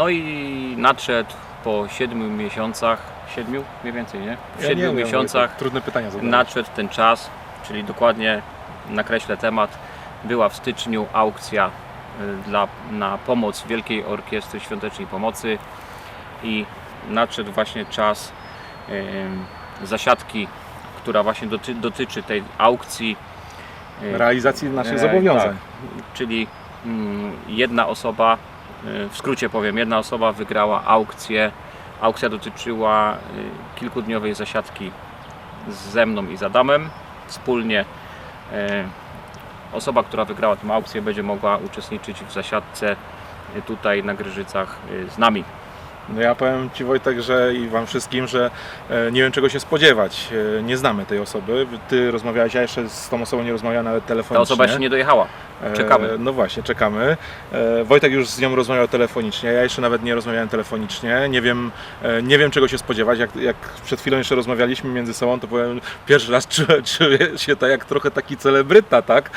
No i nadszedł po 7 miesiącach, 7 mniej więcej, nie? W 7 miesiącach Trudne pytania zadać. nadszedł ten czas, czyli dokładnie nakreślę temat. Była w styczniu aukcja y, dla, na pomoc Wielkiej Orkiestry Świątecznej Pomocy i nadszedł właśnie czas y, zasiadki, która właśnie doty, dotyczy tej aukcji. y, Realizacji naszych e, zobowiązań. tak. Czyli mm, jedna osoba, w skrócie powiem, jedna osoba wygrała aukcję. Aukcja dotyczyła y, kilkudniowej zasiadki ze mną i z Adamem. Wspólnie e, osoba, która wygrała tę aukcję, będzie mogła uczestniczyć w zasiadce y, tutaj na Gryżycach y, z nami. No ja powiem Ci Wojtek, że i Wam wszystkim, że e, nie wiem czego się spodziewać. E, Nie znamy tej osoby. Ty rozmawiałeś, ja jeszcze z tą osobą nie rozmawiałem nawet Ta telefonicznie. osoba jeszcze nie dojechała. E, czekamy. No właśnie, czekamy. Wojtek już z nią rozmawiał telefonicznie, ja jeszcze nawet nie rozmawiałem telefonicznie. Nie wiem, nie wiem czego się spodziewać. Jak, jak przed chwilą jeszcze rozmawialiśmy między sobą, to powiem, pierwszy raz czuję, czuję się tak jak trochę taki celebryta, tak?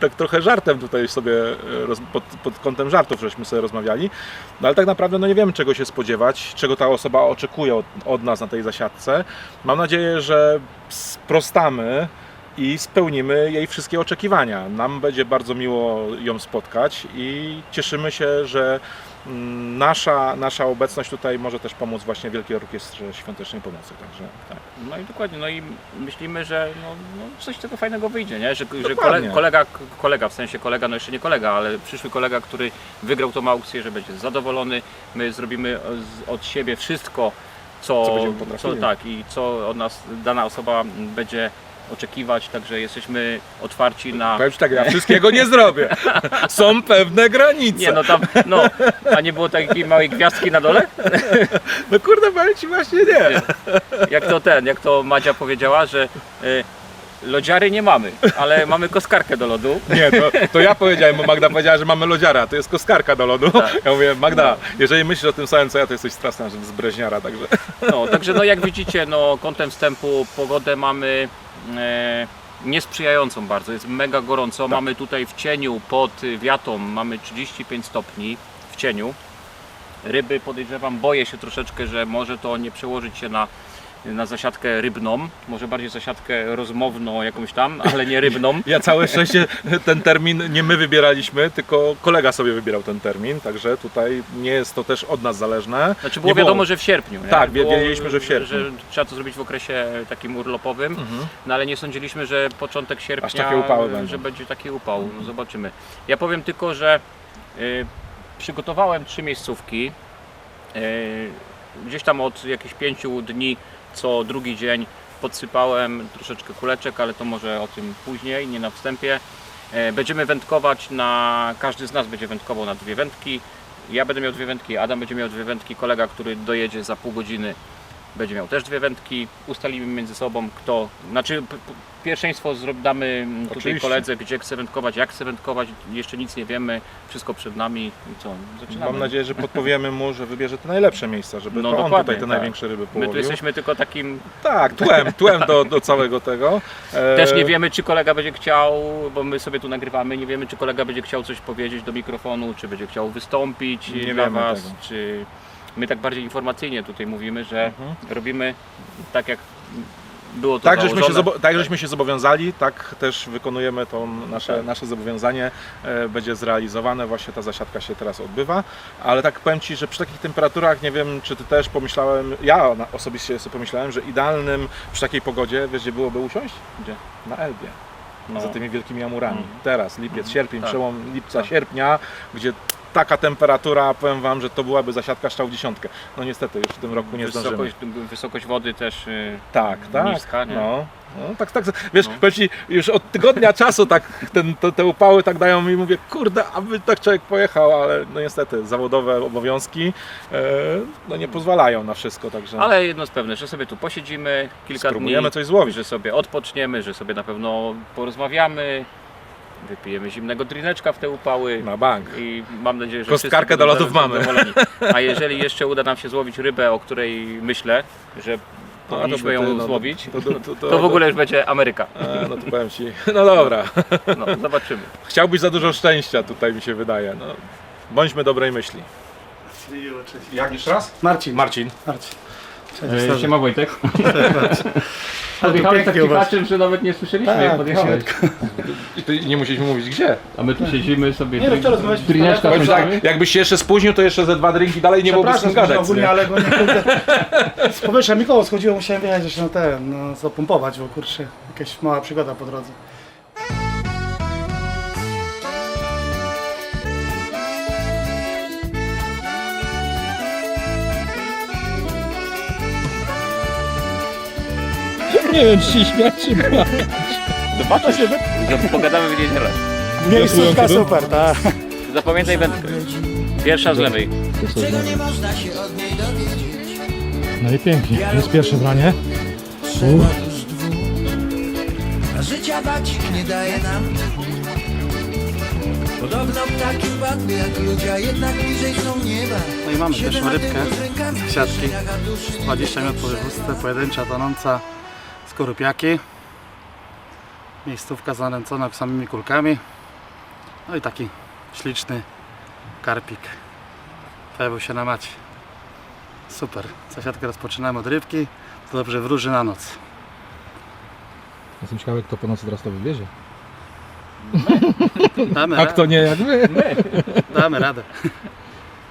Tak trochę żartem tutaj sobie, pod, pod kątem żartów żeśmy sobie rozmawiali. No ale tak naprawdę no nie wiemy czego się spodziewać, czego ta osoba oczekuje od, od nas na tej zasiadce. Mam nadzieję, że sprostamy i spełnimy jej wszystkie oczekiwania. Nam będzie bardzo miło ją spotkać i cieszymy się, że mm, nasza, nasza obecność tutaj może też pomóc właśnie Wielkiej Orkiestrze Świątecznej Pomocy. Także tak. No i dokładnie, no i myślimy, że no, no coś z tego fajnego wyjdzie, nie? Że, że Dokładnie. kole, kolega, kolega, w sensie kolega, no jeszcze nie kolega, ale przyszły kolega, który wygrał tą aukcję, że będzie zadowolony. My zrobimy od siebie wszystko, co, Co co tak i co od nas dana osoba będzie oczekiwać, także jesteśmy otwarci na... Powiem tak, ja wszystkiego nie zrobię. Są pewne granice. Nie no tam, no, a nie było takiej małej gwiazdki na dole? No kurde, powiem Ci właśnie nie. Jak to ten, jak to Madzia powiedziała, że y, lodziary nie mamy, ale mamy koskarkę do lodu. Nie, to, to ja powiedziałem, bo Magda powiedziała, że mamy lodziara, to jest koskarka do lodu. Tak. Ja mówię, Magda, jeżeli myślisz o tym samym co ja, to jesteś straszna że z Breźniara, także... No, także no jak widzicie, no kątem wstępu pogodę mamy e, niesprzyjającą bardzo, jest mega gorąco, mamy tutaj w cieniu pod wiatą, mamy 35 stopni w cieniu. Ryby podejrzewam, boję się troszeczkę, że może to nie przełożyć się na, na zasiadkę rybną, może bardziej zasiadkę rozmowną jakąś tam, ale nie rybną. Ja całe szczęście ten termin nie my wybieraliśmy, tylko kolega sobie wybierał ten termin, także tutaj nie jest to też od nas zależne. Znaczy było Nie wiadomo, że w sierpniu. Nie? Tak, było, wiedzieliśmy, że w sierpniu. Że trzeba to zrobić w okresie takim urlopowym, Mhm. no ale nie sądziliśmy, że początek sierpnia, Aż takie upały będą. że będzie taki upał. No, zobaczymy. Ja powiem tylko, że y, przygotowałem trzy miejscówki. Y, gdzieś tam od jakichś pięciu dni, co drugi dzień podsypałem troszeczkę kuleczek, ale to może o tym później, nie na wstępie. E, Będziemy wędkować na, każdy z nas będzie wędkował na dwie wędki. Ja będę miał dwie wędki, Adam będzie miał dwie wędki, kolega, który dojedzie za pół godziny będzie miał też dwie wędki. Ustalimy między sobą kto, znaczy pierwszeństwo damy tutaj Oczywiście. koledze, gdzie chce wędkować, jak chce wędkować, jeszcze nic nie wiemy, wszystko przed nami i co, zaczynamy. Mam nadzieję, że podpowiemy mu, że wybierze te najlepsze miejsca, żeby No to on dokładnie, tutaj te tak. największe ryby My tu połowił. jesteśmy tylko takim, Tak, tłem, tłem do, do całego tego. E, też nie wiemy czy kolega będzie chciał, bo my sobie tu nagrywamy, nie wiemy czy kolega będzie chciał coś powiedzieć do mikrofonu, czy będzie chciał wystąpić Nie dla Was, tego. czy my tak bardziej informacyjnie tutaj mówimy, że Mhm. robimy tak jak było to Tak żeśmy, się tak, żeśmy się zobowiązali, tak też wykonujemy to nasze, Tak. nasze zobowiązanie, e, będzie zrealizowane, właśnie ta zasiadka się teraz odbywa, ale tak powiem Ci, że przy takich temperaturach, nie wiem czy Ty też pomyślałem, ja osobiście sobie pomyślałem, że idealnym przy takiej pogodzie, wiesz gdzie byłoby usiąść? Gdzie? Na Elbie, No. za tymi wielkimi amurami. Mhm. Teraz, lipiec, Mhm. sierpień, Tak. przełom lipca, Tak. sierpnia, gdzie taka temperatura, powiem Wam, że to byłaby zasiadka strzał w dziesiątkę. No niestety, już w tym roku nie zdążymy. wysokość, wysokość wody też y, Tak, tak. niska, nie? No. No, tak, tak. Wiesz, No. ci, już od tygodnia czasu tak ten, te, te upały tak dają mi mówię, kurde, aby tak człowiek pojechał, ale no niestety zawodowe obowiązki e, no nie pozwalają na wszystko, także Ale jedno jest pewne, że sobie tu posiedzimy kilka spróbujemy dni, coś złowić. że sobie odpoczniemy, że sobie na pewno porozmawiamy, wypijemy zimnego drineczka w te upały. Na bank. I mam nadzieję, że Kostkarkę do lodów mamy. zadowoleni. A jeżeli jeszcze uda nam się złowić rybę, o której myślę, że No, powinniśmy to- ją no, złowić, to- to- to- to- to w ogóle już będzie Ameryka. E, no to powiem ci, no dobra, No, zobaczymy. chciałbyś za dużo szczęścia tutaj mi się wydaje. No, bądźmy dobrej myśli. Jak jeszcze raz? Marcin. Marcin. Marcin. Cześć, Siema Wojtek. Ale Podjechałeś tak was. cichaczym, że nawet nie słyszeliśmy jak Tak, podjechałeś. I ty nie musieliśmy mówić gdzie. A my tu siedzimy sobie, Nie, no rozmawialiśmy z drineczka. Powiem tak, jakbyś się jeszcze spóźnił, to jeszcze ze dwa drinki dalej nie byłbyś z tym gadać. ogólnie, nie? ale go nie kurde. Z powietrza mi koło schodziło, musiałem wjechać jeszcze na ten, no, zapompować, bo kurczę, jakaś mała przygoda po drodze. Nie wiem, czy się śmiać, czy bać. Zobaczysz, że pogadamy w niedzielę. Miejscówka super, tak. Zapamiętaj wędkę. Pierwsza z lewej. No i pięknie. Jest pierwsze branie. A życia dać nie daje nam Podobno ptaki padły jak ludzie, a jednak bliżej są nieba No i mamy pierwszą rybkę siatki. kieszeniach, a duszy 20 minut po wywózce, pojedyncza, tonąca, skorupiaki. Miejscówka zanęcona samymi kulkami. No i taki śliczny karpik. Pojawił się na macie. Super. Zasiadkę rozpoczynamy od rybki. To dobrze wróży na noc. Jestem ciekawy, kto po nocy teraz to wywiezie. Damy, A radę. kto nie, jak wy. Damy radę.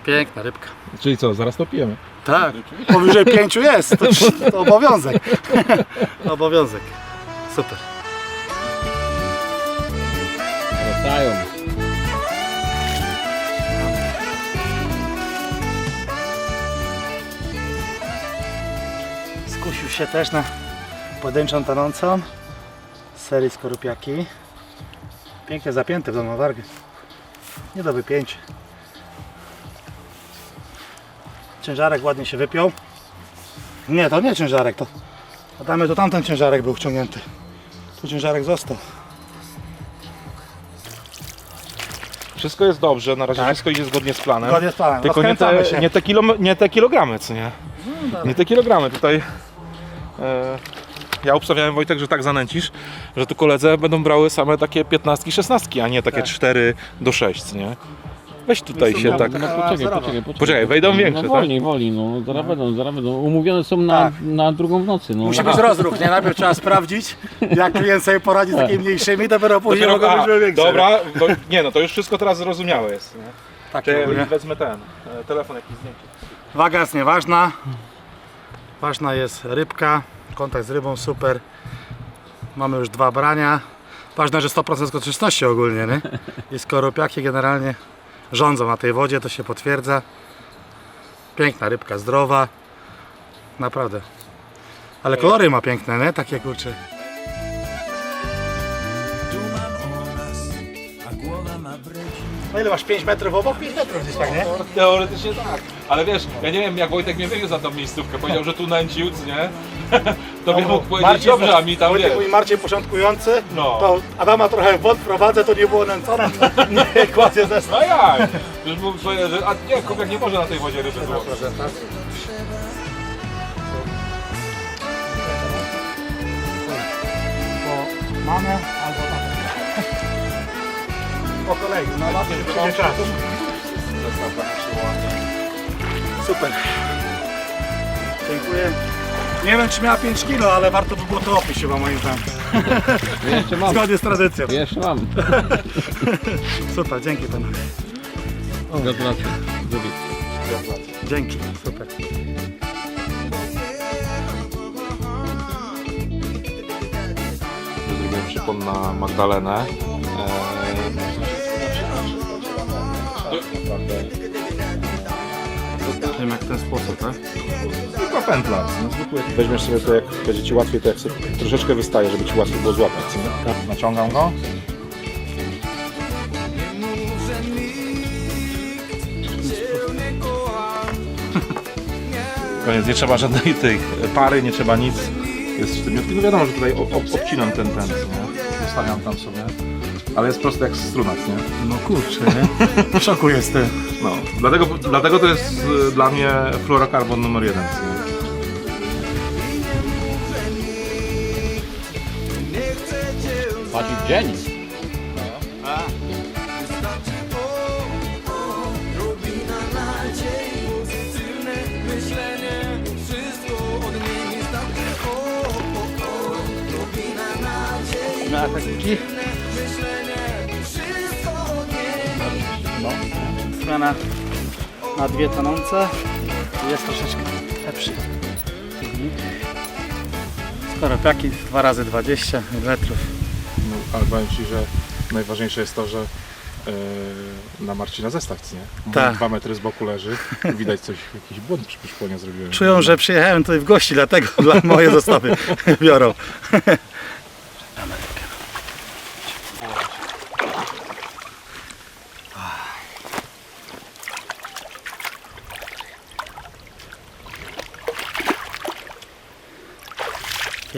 Piękna rybka. Czyli co, zaraz to pijemy. Tak, powyżej pięciu jest. To, to obowiązek. obowiązek. Super. Wracają. Skusił się też na pojedynczą tonącą serii skorupiaki. Pięknie zapięty w domą wargę. Nie do wypięcia. Ciężarek ładnie się wypiął. Nie, to nie ciężarek, to Adamy, to tamten ciężarek był wciągnięty. Tu ciężarek został. Wszystko jest dobrze, na razie Tak. wszystko idzie zgodnie z planem. Zgodnie z planem. Tylko nie Rozkręcamy te, się. nie, te kilo, nie te kilogramy, co nie? Nie te kilogramy. Tutaj e, ja obstawiałem Wojtek, że tak zanęcisz, że tu koledze będą brały same takie 15, 16, a nie takie Tak. 4 do 6, nie? Weź tutaj się no, tak. no, No poczekaj, poczekaj, poczekaj. Poczekaj, wejdą większe, No tak? wolniej, wolniej, no zaraz będą, zaraz będą. Umówione są na, Tak. na drugą w nocy, no. Musi być rozruch, nie? Najpierw trzeba sprawdzić, jak klient sobie poradzi z takimi mniejszymi, dopiero później Dopiero- mogą a, być większe. Dobra, no, nie no, to już wszystko teraz zrozumiałe jest. Nie? Tak, Czy ogólnie. wezmę ten, e, telefon jakiś zdjęcie. Waga jest nieważna. Ważna jest rybka, kontakt z rybą super. Mamy już dwa brania. Ważne, że 100% skoczyczności ogólnie, nie? I skorupiaki generalnie rządzą na tej wodzie, to się potwierdza. Piękna rybka, zdrowa. Naprawdę. Ale kolory ma piękne, nie? Takie kurcze. No ile masz? 5 metrów obok? 5 metrów gdzieś tak, nie? Teoretycznie tak, ale wiesz, ja nie wiem jak Wojtek mnie wywiózł za tą miejscówkę, powiedział, że tu nęcił, nie? To bym mógł powiedzieć dobrze, a mi tam wiesz. mój Marcin początkujący, No. to Adama trochę w wod prowadzę, to nie było nęcone, nie kładzie zestaw. No jak? Już mógł powiedzieć, że a nie, kobiet nie może na tej wodzie ryby złowić. Po mamę albo tatę. Po kolei, no na tym przyjdzie czas. Super. Dziękuję. Nie wiem czy miała 5 kilo, ale warto by było to opić chyba moim zdaniem. Jeszcze mam, Zgodnie z tradycją. jeszcze mam. Super, dzięki panu. Gratulacje. Dzięki, super. Zrobiłem przypon na Magdalenę. Wiem jak w ten sposób, tak? Zwykła pętla. No, zwykły. Weźmiesz sobie to, jak będzie Ci łatwiej, to jak sobie troszeczkę wystaje, żeby Ci łatwiej było złapać. nie? Naciągam go. Koniec, nie trzeba żadnej tej pary, nie trzeba nic. Jest sztywniutki. No wiadomo, że tutaj ob- obcinam ten ten, co nie? Zostawiam tam sobie ale jest prosty jak strunak, nie? No kurczę. W szoku jestem. No, dlatego, dlatego to jest y, dla mnie fluorokarbon numer jeden. co nie? Płacić dzień. Na taki Zmiana na dwie tonące. Jest troszeczkę lepszy. silnik. Skoropiaki 2 razy 20 mm. No, ale powiem Ci, że najważniejsze jest to, że e, na Marcina zestaw, nie? Tak. Dwa metry z boku leży, widać coś, jakiś błąd przy szkłonie zrobiłem. Czują, że przyjechałem tutaj w gości, dlatego dla moje zestawy biorą.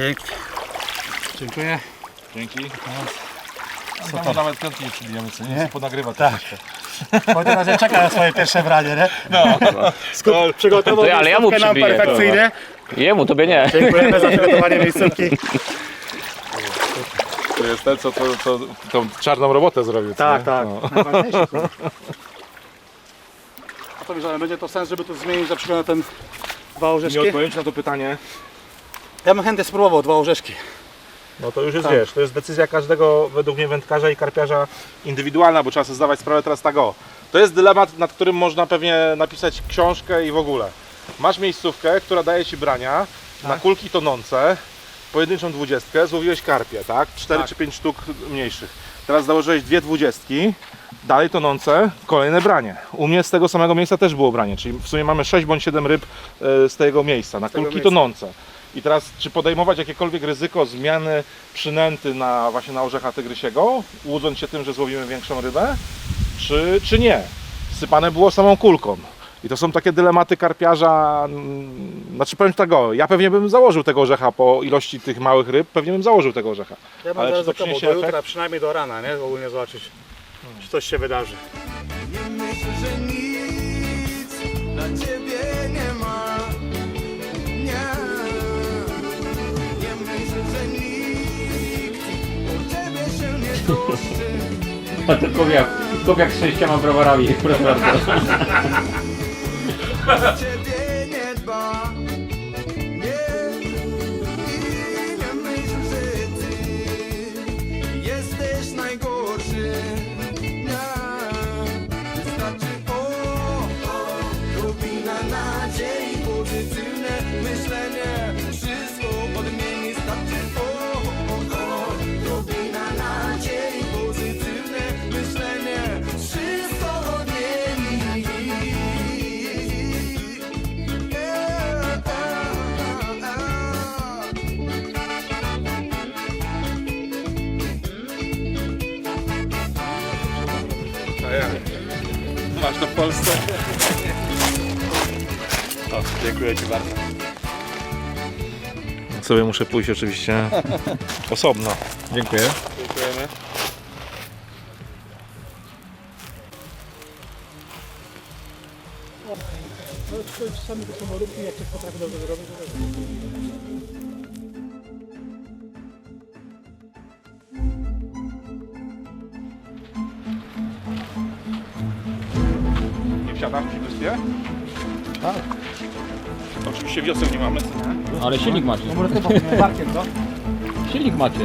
Pięknie. Dziękuję. Dzięki. Co No, to? nawet piątki nie przybijamy, co nie? Podagrywa Tak. Bo teraz ja czekam na swoje pierwsze branie, nie? No. Skup, przygotował To ja- ale ja mu miejscówkę nam przybiję, perfekcyjnie. Jemu, tobie nie. Dziękujemy za przygotowanie miejscówki. To jest ten, co to, to, tą czarną robotę zrobił. co Tak, nie? tak. No. Najważniejsze. co? A to że będzie to sens, żeby tu zmienić na przykład na ten dwa Nie orzeszki? odpowiem Ci na to pytanie. Ja bym chętnie spróbował dwa orzeszki. No to już jest, Tak. wiesz, to jest decyzja każdego według mnie wędkarza i karpiarza indywidualna, bo trzeba sobie zdawać sprawę teraz tak o. To jest dylemat, nad którym można pewnie napisać książkę i w ogóle. Masz miejscówkę, która daje Ci brania na Tak. kulki tonące, pojedynczą dwudziestkę, złowiłeś karpie, tak? Cztery Tak. czy pięć sztuk mniejszych. Teraz założyłeś dwie dwudziestki, dalej tonące, kolejne branie. U mnie z tego samego miejsca też było branie, czyli w sumie mamy 6 bądź 7 ryb e, z tego miejsca, na tego kulki miejsca. tonące. I teraz, czy podejmować jakiekolwiek ryzyko zmiany przynęty na właśnie na orzecha tygrysiego, łudząc się tym, że złowimy większą rybę, czy, czy nie? Sypane było samą kulką. I to są takie dylematy karpiarza. mm, Znaczy powiem tak, o, ja pewnie bym założył tego orzecha po ilości tych małych ryb, pewnie bym założył tego orzecha. Ja bym Ale czy to przyniesie do jutra, efekt? przynajmniej do rana, nie? Ogólnie zobaczyć, czy coś się wydarzy. Nie myśl, że nic dla ciebie nie ma. A to kowiak, kowiak z sześcioma browarami, proszę bardzo. To w Polsce? Dziękuję Ci bardzo. Sobie muszę pójść oczywiście osobno. Dziękuję. Dziękujemy. Czasami to są jak ktoś potrafi dobrze zrobić, wyspie? Tak. Oczywiście wioseł nie mamy. nie? Ale silnik macie. No może tylko barkiem, co? Silnik macie.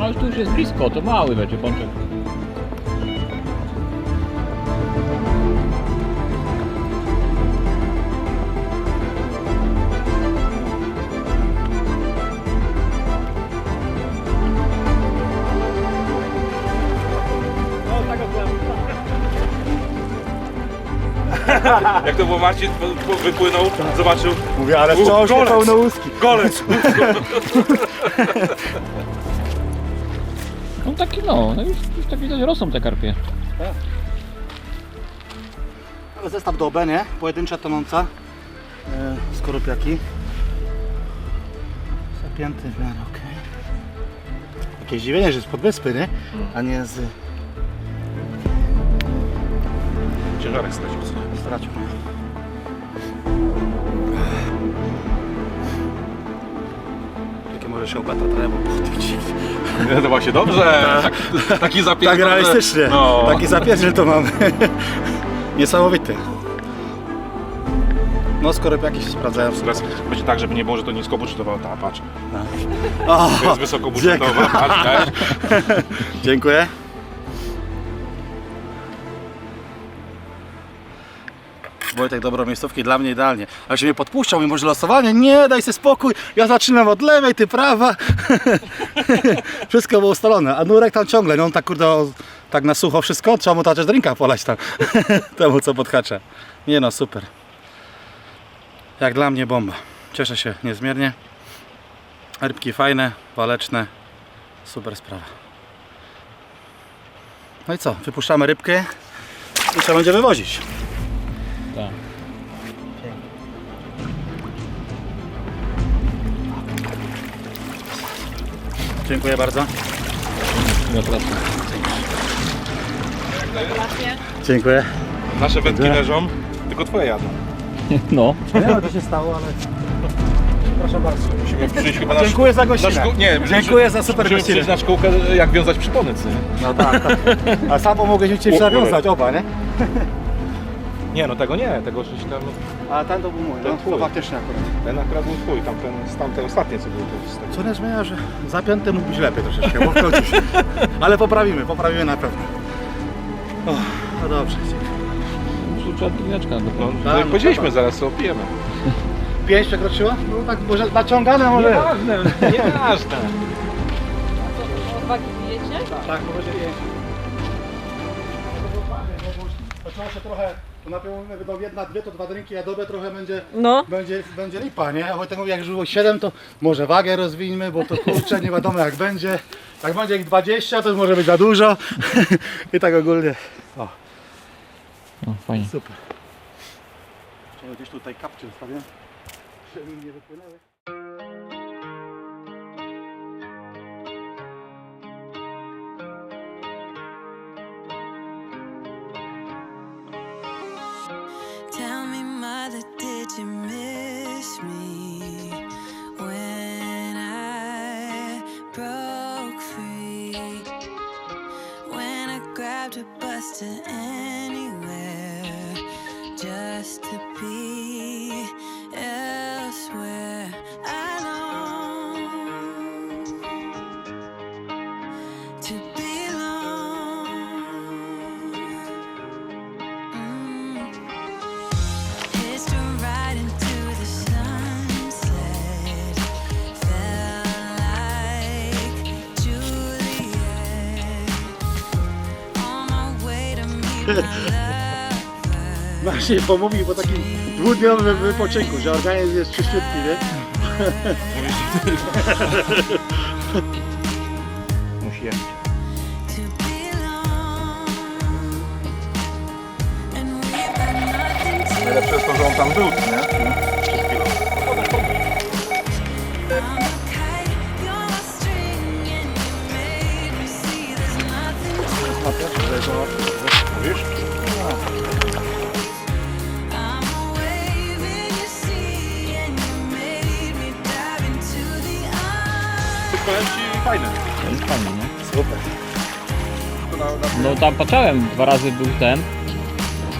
Ale tu już jest blisko, to mały będzie pączek. Jak to było Marcin po- po- wypłynął, zobaczył Mówię, ale U, wciąż golec. pełno łuski. golec. No taki no, no już, już tak widać rosną te karpie. Ale zestaw do OB, nie? Pojedyncza tonąca. E, skorupiaki. Zapięty w miarę, okej. Jakieś zdziwienie, że jest pod wyspy, nie? A nie z... Ciężarek stracił. stracił. Jakie może się obata trzeba podbić. Nie, to właśnie dobrze. Tak, taki zapięty. Tak realistycznie. No. Taki zapierdziel to mamy. Niesamowity. No skorupiaki się sprawdzają. Teraz będzie tak, żeby nie było, że to niskobudżetowa ta, patrz. O, To jest wysokobudżetowa, patrz, też. Dziękuję. Wojtek, dobro miejscówki dla mnie idealnie. Ale się mnie podpuszczał, mi może losowanie. Nie, daj sobie spokój. Ja zaczynam od lewej, ty prawa. wszystko było ustalone. A Nurek tam ciągle, no on tak kurde, tak na sucho wszystko. Trzeba mu też drinka polać tam. Temu co podhacza. Nie no, super. Jak dla mnie bomba. Cieszę się niezmiernie. Rybki fajne, waleczne. Super sprawa. No i co? Wypuszczamy rybkę i trzeba będzie wywozić. Tak. Dziękuję bardzo. Gratulacje. Dziękuję. Nasze wędki leżą, tylko twoje jadą. No. Nie wiem, co się stało, ale... Proszę bardzo. Musimy przyjść chyba na Dziękuję za Na gościnę. szkół, nie, Dziękuję za super musimy gościnę. przyjść na szkółkę, jak wiązać przypony, co nie? No tak, tak. A sam pomogę Cię U- nawiązać, oba, nie? Nie, no tego nie, tego żeś tam, A ten to był mój, Ten no. twój. To faktycznie akurat. ten akurat był twój, tamten, tamten ostatnie co było to z tego. Co nie zmienia, że zapięty mógł być lepiej troszeczkę, bo wchodzisz. Ale poprawimy, poprawimy na pewno. O, no dobrze. Muszę trzeba drineczka No, dopiero. no, no jak powiedzieliśmy, trzeba. zaraz to opijemy. Pięć przekroczyła? No tak, może naciągane może. Nieważne, nieważne. Odwagi pijecie? Tak, może pięć. Zaczęło się trochę, to najpierw mówimy, będą jedna, dwie, to dwa drinki, a dobę trochę będzie, No. będzie, będzie lipa, nie? A Wojtek mówi, jak już było 7, to może wagę rozwijmy, bo to kurczę, nie wiadomo jak będzie. Jak będzie ich 20, to już może być za dużo. I tak ogólnie. O, No, fajnie. super. Chciałem gdzieś tutaj kapcie ustawię, żeby mi nie wypłynęły. To. Masz się pomówił po takim dwudniowym wypoczynku, że organizm jest czyściutki, nie? Musi to to Najlepsze jest to, że on tam był, nie? Przed chwilą. I'm a kite, Powiem ci, fajne. To jest fajnie, nie? Super. No tam patrzałem, dwa razy był ten.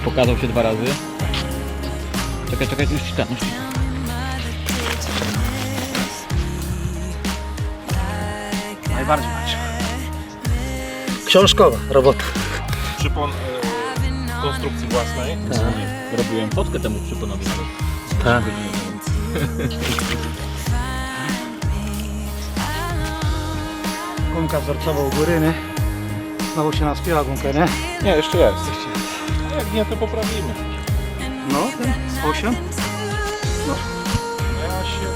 Pokazał się dwa razy. Czekaj, czekaj, już ten. Najbardziej macie. Książkowa robota. Przypon e, konstrukcji własnej. Robiłem fotkę temu przyponowi nawet. Tak. Gumka wzorcowa u góry, nie? Znowu się naspiła gumkę, nie? Nie, jeszcze jest. A jak nie, to poprawimy. No, ten 8. Ja 7,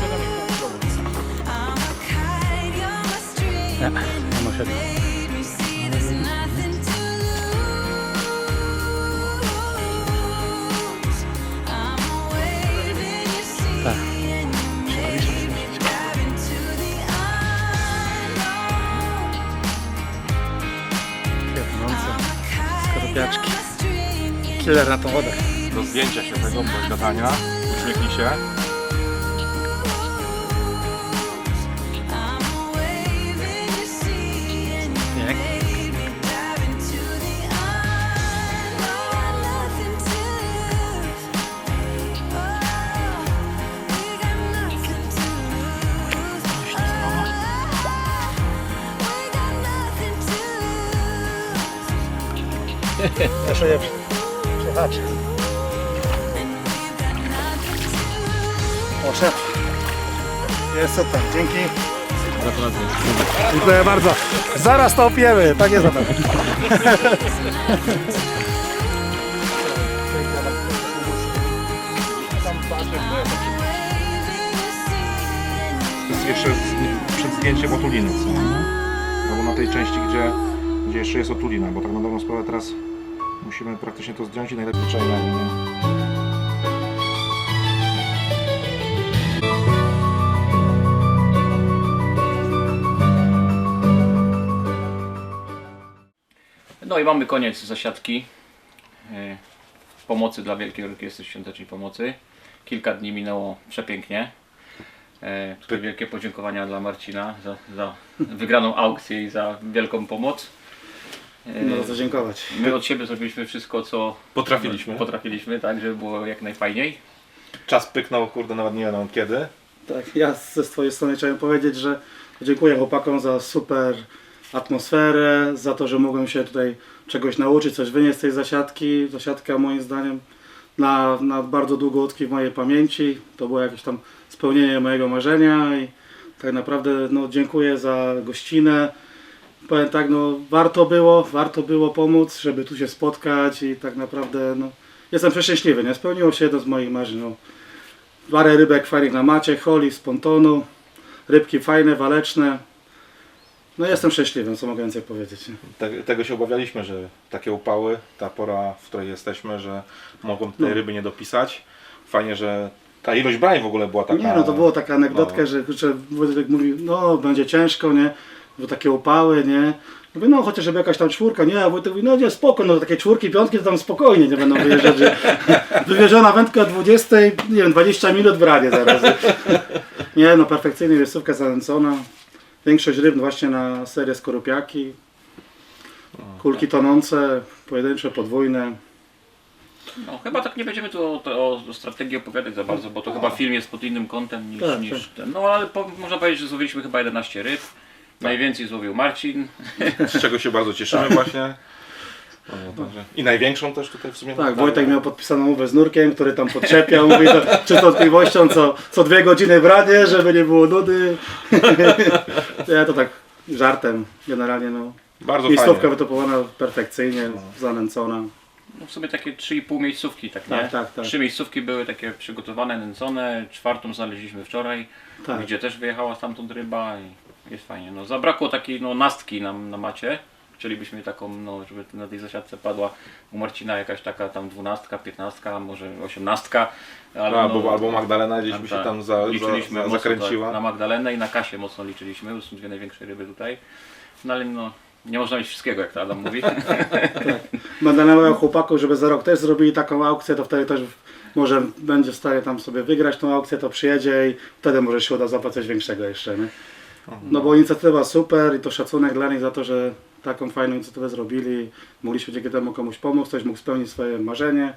7,5 kg. I'm a kite, you're a string, Nie, nie ma 7. made Skorupiaczki. Killer na tą wodę. Do zdjęcia się tego, do gadania. Uśmiechnij się. Super, dzięki. Dziękuję bardzo. Zaraz to opiemy, tak jest. To jest jeszcze z, przed zdjęciem otuliny, co? Albo na tej części, gdzie, gdzie jeszcze jest otulina, bo tak na dobrą sprawę teraz musimy praktycznie to zdjąć i najlepiej czajnie. Nie? No i mamy koniec zasiadki. e, Pomocy dla Wielkiej Orkiestry Świątecznej Pomocy. Kilka dni minęło przepięknie. E, Tutaj wielkie podziękowania dla Marcina za, za wygraną aukcję i za wielką pomoc. E, No to dziękować. My od siebie zrobiliśmy wszystko, co Potrafiliśmy. potrafiliśmy, tak, żeby było jak najfajniej. Czas pyknął, kurde, nawet nie wiem kiedy. Tak, ja ze swojej strony chciałem powiedzieć, że dziękuję chłopakom za super atmosferę, za to, że mogłem się tutaj czegoś nauczyć, coś wynieść z tej zasiadki. Zasiadka moim zdaniem na, na bardzo długo utkwi w mojej pamięci. To było jakieś tam spełnienie mojego marzenia i tak naprawdę no, dziękuję za gościnę. Powiem tak, no warto było, warto było pomóc, żeby tu się spotkać i tak naprawdę no, jestem przeszczęśliwy, nie? Spełniło się jedno z moich marzeń. No. Parę rybek fajnych na macie, holi z pontonu, rybki fajne, waleczne. No jestem szczęśliwy, co mogę więcej powiedzieć. nie? Te, tego się obawialiśmy, że takie upały, ta pora, w której jesteśmy, że mogą tej No. ryby nie dopisać. Fajnie, że ta ilość brań w ogóle była taka. Nie no, to było taka anegdotka, no. że, że Wojtek mówił, no będzie ciężko, nie? Bo takie upały, nie? Mówię, no chociaż żeby jakaś tam czwórka, nie? A Wojtek mówi, no nie, spoko, no takie czwórki, piątki to tam spokojnie nie będą wyjeżdżać. Że... Wywieziona wędka o 20, nie wiem, 20 minut w ranie zaraz. Nie no, perfekcyjnie miejscówka zanęcona. Większość ryb właśnie na serię skorupiaki. Kulki tonące, pojedyncze, podwójne. No, chyba tak nie będziemy tu o, o, o strategii opowiadać za bardzo, bo to chyba film jest pod innym kątem niż, Tak, niż ten. No ale po, można powiedzieć, że złowiliśmy chyba 11 ryb. Najwięcej złowił Marcin. Z czego się bardzo cieszymy właśnie. No, także. I największą też tutaj w sumie. Tak, Wojtek miał podpisaną umowę z nurkiem, który tam podczepiał, mówi to, czy z wątpliwością co, co dwie godziny branie, żeby nie było nudy. ja to tak żartem generalnie no. Bardzo Miejscówka fajnie. wytopowana perfekcyjnie, zanęcona. No, w sumie takie 3,5 miejscówki, tak nie? Tak, tak, tak. Trzy miejscówki były takie przygotowane, nęcone. Czwartą znaleźliśmy wczoraj, Tak. gdzie też wyjechała stamtąd ryba i jest fajnie. No, zabrakło takiej no, nastki nam na macie. Chcielibyśmy taką, no, żeby na tej zasiadce padła u Marcina jakaś taka tam dwunastka, piętnastka, może osiemnastka. Ale albo, no, albo Magdalena gdzieś by się tak, tam za, za, liczyliśmy za, zakręciła. Tak, na Magdalenę i na Kasię mocno liczyliśmy, bo są dwie największe ryby tutaj. No ale no, nie można mieć wszystkiego, jak to Adam mówi. Będę namawiał chłopaków, żeby za rok też zrobili taką aukcję, to wtedy też może będzie w stanie tam sobie wygrać tą aukcję, to przyjedzie i wtedy może się uda złapać coś większego jeszcze, nie? No bo inicjatywa super i to szacunek dla nich za to, że taką fajną inicjatywę zrobili. Mogliśmy dzięki temu komuś pomóc, ktoś mógł spełnić swoje marzenie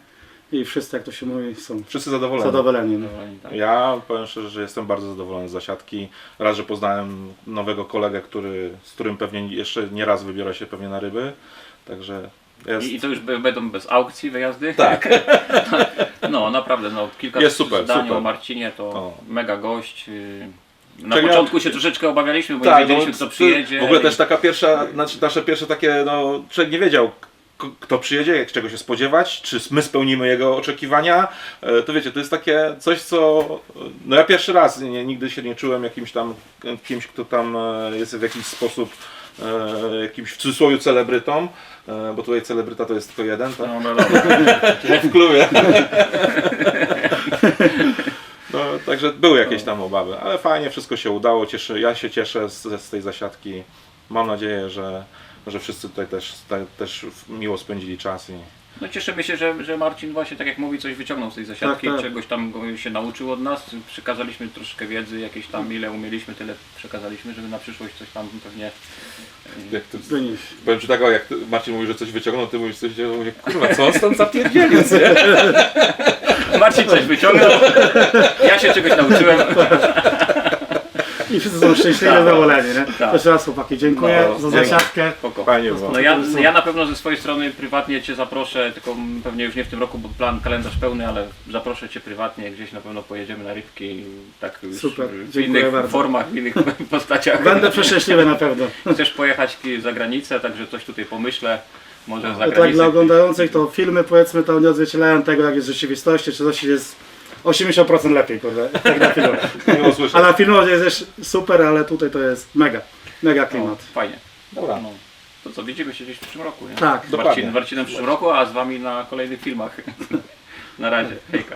i wszyscy, jak to się mówi, są Wszyscy zadowoleni. zadowoleni. No. Tak. Ja powiem szczerze, że jestem bardzo zadowolony z zasiadki. Raz, że poznałem nowego kolegę, który, z którym pewnie jeszcze nie raz wybiorę się pewnie na ryby. Także jest. I, I to już b- będą bez aukcji wyjazdy? Tak. No naprawdę, no kilka Jest super, zdań super. o Marcinie to O. mega gość. yy. Na Czego- początku się troszeczkę obawialiśmy, bo Tak, nie wiedzieliśmy no, kto przyjedzie. W ogóle też taka pierwsza, znaczy nasze pierwsze takie, no, człowiek nie wiedział k- kto przyjedzie, czego się spodziewać, czy my spełnimy jego oczekiwania. E, To wiecie, to jest takie coś, co, no ja pierwszy raz, nie, nigdy się nie czułem jakimś tam, kimś, kto tam e, jest w jakiś sposób e, jakimś w cudzysłowie celebrytą, e, bo tutaj celebryta to jest tylko jeden, tak? No, no, no. Jak w klubie. Także były jakieś tam obawy, ale fajnie wszystko się udało. Cieszę, ja się cieszę z, z tej zasiadki. Mam nadzieję, że, że wszyscy tutaj też, te, też miło spędzili czas. I... no cieszymy się, że, że Marcin właśnie tak jak mówi coś wyciągnął z tej zasiadki, Tak, tak. czegoś tam go się nauczył od nas. Przekazaliśmy troszkę wiedzy, jakieś tam ile umieliśmy, tyle przekazaliśmy, żeby na przyszłość coś tam pewnie Jak to, Wynieś. powiem Ci tak, o, jak ty- Marcin mówi, że coś wyciągnął, Ty mówisz coś, ja mówię, kurwa, co on tam zapierdzielił, nie? Marcin coś wyciągnął, ja się czegoś nauczyłem. I wszyscy są szczęśliwi, zadowoleni, nie? Tak. Jeszcze raz chłopaki, dziękuję No, za dzięki. zasiadkę. Spoko. Fajnie było. No ja, ja na pewno ze swojej strony prywatnie Cię zaproszę, tylko pewnie już nie w tym roku, bo plan, kalendarz pełny, ale zaproszę Cię prywatnie, gdzieś na pewno pojedziemy na rybki, tak już Super, w dziękuję innych bardzo. formach, w innych postaciach. Będę przeszczęśliwy na pewno. Chcesz pojechać ki- za granicę, także coś tutaj pomyślę, może za No tak granicę. dla oglądających to filmy powiedzmy to nie odzwierciedlają tego jak jest w rzeczywistości, czy coś jest 80% lepiej, kurde, tak na filmie. A na filmowie jest też super, ale tutaj to jest mega, mega no, klimat. fajnie. Dobra. No. To co, widzimy się gdzieś w przyszłym roku, nie? Tak, dokładnie. Marcin, Marcinem w przyszłym roku, a z Wami na kolejnych filmach. na razie, hejka.